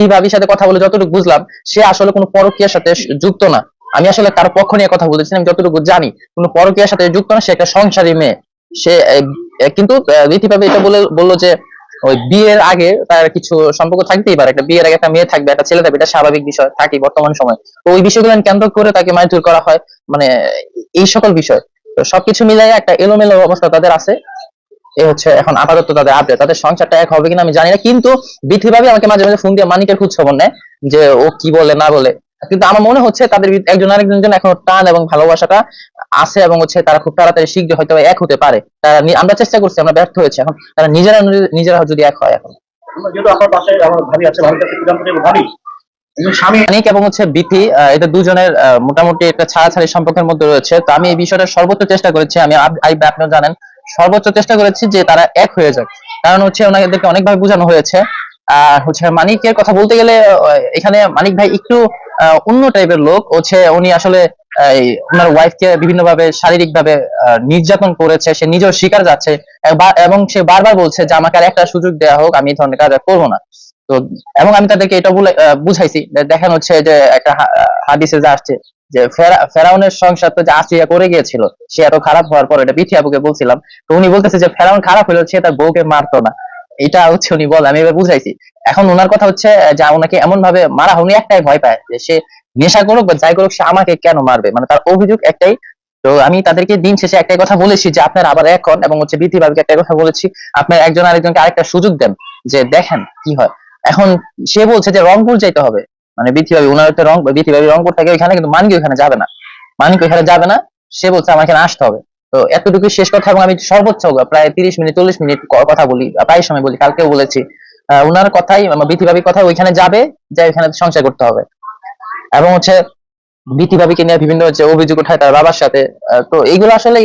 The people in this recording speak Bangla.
এই ভাবির সাথে কথা বলে যতটুকু বুঝলাম, সে আসলে কোনো পরকীয়ার সাথে যুক্ত না। আমি আসলে কারও পক্ষ নিয়ে কথা বলেছি আমি যতটুকু জানি, কোনো পরকীয়ার সাথে যুক্ত না, সে একটা সংসারী মেয়ে। সে কিন্তু রীতিভাবে এটা বলে, বলল যে, ওই বিয়ের আগে তার কিছু সম্পর্ক থাকতেই পারে। একটা বিয়ের আগে একটা মেয়ে থাকবে, একটা ছেলে থাকবে, এটা স্বাভাবিক বিষয়, থাকে বর্তমান সময়। তো ওই বিষয়গুলো কেন্দ্র করে তাকে মারধর করা হয় মানে এই সকল বিষয়। সবকিছু মিলাই একটা এলোমেলো অবস্থা তাদের আছে। এ হচ্ছে এখন আপাতত তাদের আপডেট তাদের সংসারটা এক হবে কিনা আমি জানি না কিন্তু বিথিভাবে আমাকে মাঝে মাঝে ফোন দিয়ে মানিকের খোঁজ খবর নেয় যে ও কি বলে না বলে। কিন্তু আমার মনে হচ্ছে তাদের একজন আরেকজনের জন্য এখন টান এবং ভালোবাসাটা আছে এবং হচ্ছে তারা খুব তাড়াতাড়ি শীঘ্র হয়তো এক হতে পারে। তারা আমরা চেষ্টা করছি আমরা ব্যর্থ হয়েছি এখন। তারা নিজেরা নিজে- নিজেরা যদি এক হয় এখন। ভাবি ভাবি মানিক এবং হচ্ছে বিথি এটা দুজনের মোটামুটি একটা ছাড়াছাড়ি সম্পর্কের মধ্যে রয়েছে। তো আমি এই বিষয়টা সর্বোচ্চ চেষ্টা করেছি। আমি আপনারা জানেন সর্বোচ্চ চেষ্টা করেছি যে তারা এক হয়ে যাক। কারণ হচ্ছে ওনাদেরকে অনেকভাবে বোঝানো হয়েছে। আর হচ্ছে মানিকের কথা বলতে গেলে এখানে মানিক ভাই একটু অন্য টাইপের লোক। হচ্ছে উনি আসলে ওনার ওয়াইফকে বিভিন্ন ভাবে শারীরিক ভাবে নির্যাতন করেছে। সে নিজেও শিকার যাচ্ছে। এবং সে বারবার বলছে যে আমাকে আর একটা সুযোগ দেওয়া হোক, আমি এই ধরনের কাজ করব না। তো, এবং আমি তাদেরকে এটা বুঝাইছি। দেখেন হচ্ছে যে একটা হাদিসে যা আসছে। যে ফেরাউনের সংসার তো যে আসিয়া করে গিয়েছিল, সে এত খারাপ হওয়ার পর এটা বিথি আবুকে বলছিলাম, তো উনি বলতেছে যে ফেরাউন খারাপ হলেও সে তার বউকে মারতো না। এটা হচ্ছে উনি বলে, আমি এবার বুঝাইছি। এখন ওনার কথা হচ্ছে যে ওনাকে এমন ভাবে মারা উনি একটাই ভয় পায়, যে সে নেশা করুক বা যাই করুক, সে আমাকে কেন মারবে? মানে তার অভিযোগ একটাই। তো আমি তাদেরকে দিন শেষে একটাই কথা বলেছি যে আপনার আবার এখন এবং হচ্ছে বিথি ভাবিকে একটাই কথা বলেছি, আপনার একজন আরেকজনকে আরেকটা সুযোগ দেন, যে দেখেন কি হয়। এখন সে বলছে যে রংপুর যাইতে হবে। মানে বিথি ভাবি ওনার হচ্ছে রং বিথি ভাবি রংপুর থাকে ওইখানে কিন্তু মানকি ওখানে যাবে না। মানকি ওখানে যাবে না, সে বলছে আমার এখানে আসতে হবে। তো এতটুকু শেষ কথা এবং আমি সর্বোচ্চ প্রায় তিরিশ মিনিট, চল্লিশ মিনিট কথা বলি প্রায় সময় বলি, কালকেও বলেছি। ওনার কথাই বিথি ভাবির কথা ওইখানে যাবে যে ওইখানে সংসার করতে হবে। এবং হচ্ছে বিথি ভাবিকে নিয়ে বিভিন্ন হচ্ছে অভিযোগ উঠায় তার বাবার সাথে তো এইগুলো আসলে